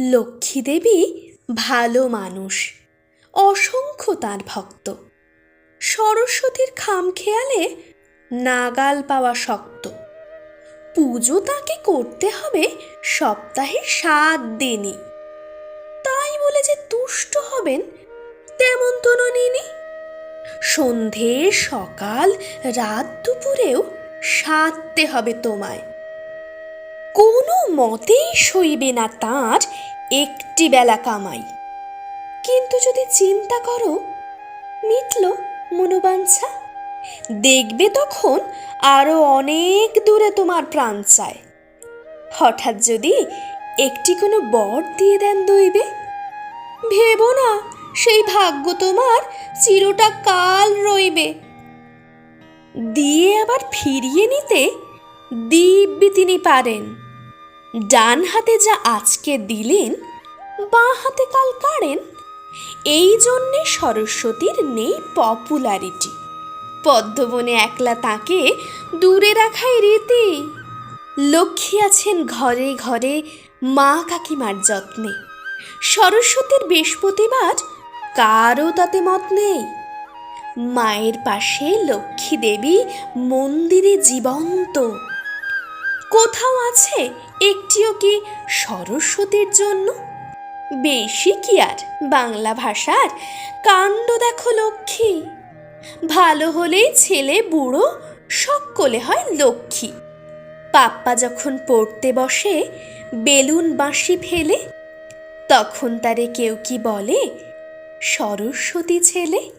লক্ষ্মী দেবী ভালো মানুষ, অসংখ্য তার ভক্ত। সরস্বতীর খাম খেয়ালে নাগাল পাওয়া শক্ত। পুজো তাকে করতে হবে সপ্তাহে সাত দিনই। তাই বলে যে তুষ্ট হবেন, তেমন তো নিনি। সন্ধে, সকাল, রাত দুপুরেও সারতে হবে তোমায়। কোনো মতেই সইবে না তাঁর একটি বেলা কামাই। কিন্তু যদি চিন্তা করো, মিটল মনোবাঞ্ছা। দেখবে তখন আরও অনেক দূরে তোমার প্রাণ চায়। হঠাৎ যদি একটি কোনো বর দিয়ে দেন দইবে? ভেবো না, সেই ভাগ্য তোমার চিরটা কাল রইবে। দিয়ে আবার ফিরিয়ে নিতে দিব্যি তিনি পারেন। ডান হাতে যা আজকে দিলেন, বাঁ হাতে কাল কাড়েন। এই জন্যে সরস্বতীর নেই পপুলারিটি পদ্মবনে একলা তাকে দূরে রাখাই রীতি। লক্ষ্মী আছেন ঘরে ঘরে মা কাকিমার যত্নে। সরস্বতীর বৃহস্পতিবার কারও তাতে মত নেই। মায়ের পাশে লক্ষ্মী দেবী মন্দিরে জীবন্ত। কোথাও আছে? একটিও কি সরস্বতীর জন্য? বেশি কি আর? বাংলা ভাষার কাণ্ড দেখো লক্ষ্মী। ভালো হলেই ছেলে, বুড়ো, সকলে হয় লক্ষ্মী। পাপ্পা যখন পড়তে বসে, বেলুন বাঁশি ফেলে, তখন তারে কেউ কি বলে, সরস্বতী ছেলে?